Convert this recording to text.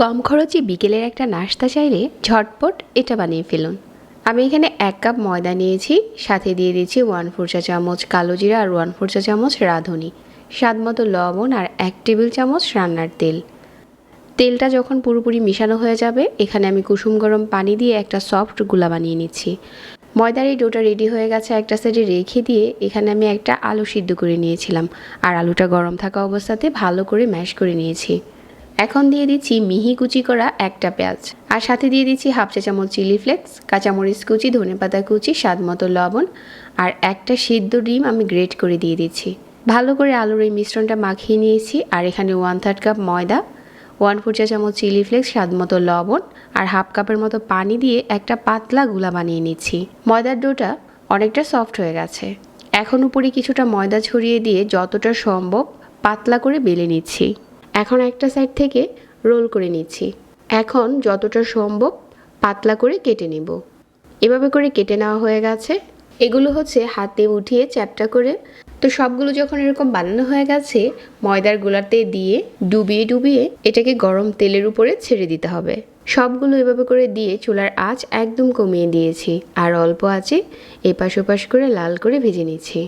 কম খরচে বিকেলের একটা নাস্তা চাইলে ঝটপট এটা বানিয়ে ফেলুন। আমি এখানে এক কাপ ময়দা নিয়েছি, সাথে দিয়ে দিচ্ছি ওয়ান ফোর চা চামচ কালো জিরা আর ওয়ান ফোর চা চামচ রাঁধুনি। স্বাদ মতো লবণ আর এক টেবিল চামচ রান্নার তেল। তেলটা যখন পুরোপুরি মিশানো হয়ে যাবে, এখানে আমি কুসুম গরম পানি দিয়ে একটা সফটগুলা বানিয়ে নিচ্ছি। ময়দার এই ডোটা রেডি হয়ে গেছে একটা সাইডে রেখে দিয়ে, এখানে আমি একটা আলু সিদ্ধ করে নিয়েছিলাম। আর আলুটা গরম থাকা অবস্থাতে ভালো করে ম্যাশ করে নিয়েছি। এখন দিয়ে দিচ্ছি মিহি কুচি করা একটা পেঁয়াজ। আর সাথে দিয়ে দিচ্ছি হাফ চা চামচ চিলি ফ্লেক্স, কাঁচামরিচ কুচি ধনেপাতা কুচি, স্বাদ মতো লবণ, আর একটা সিদ্ধ ডিম আমি গ্রেট করে দিয়ে দিচ্ছি। ভালো করে আলুর এই মিশ্রণটা মাখিয়ে নিয়েছি, আর এখানে ওয়ান থার্ড কাপ ময়দা ওয়ান ফোর চা চামচ চিলি ফ্লেক্স, স্বাদ মতো লবণ, আর হাফ কাপের মতো পানি দিয়ে একটা পাতলা গুলা বানিয়ে নিচ্ছি। ময়দার ডোটা অনেকটা সফট হয়ে গেছে। এখন উপরে কিছুটা ময়দা ছড়িয়ে দিয়ে যতটা সম্ভব পাতলা করে বেলে নিচ্ছি। এখন একটা সাইড থেকে রোল করে নিচ্ছি। এখন যতটা সম্ভব পাতলা করে কেটে নেব। এভাবে করে কেটে নেওয়া হয়ে গেছে। এগুলো হচ্ছে হাতে উঠিয়ে চ্যাপটা করে। তো সবগুলো যখন এরকম বানানো হয়ে গেছে, ময়দার গোলাতে দিয়ে ডুবিয়ে ডুবিয়ে এটাকে গরম তেলের উপরে ছেড়ে দিতে হবে। সবগুলো এভাবে করে দিয়ে চুলার আঁচ একদম কমিয়ে দিয়েছি। আর অল্প আছে এপাশ ওপাশ করে লাল করে ভেজে নিচ্ছি।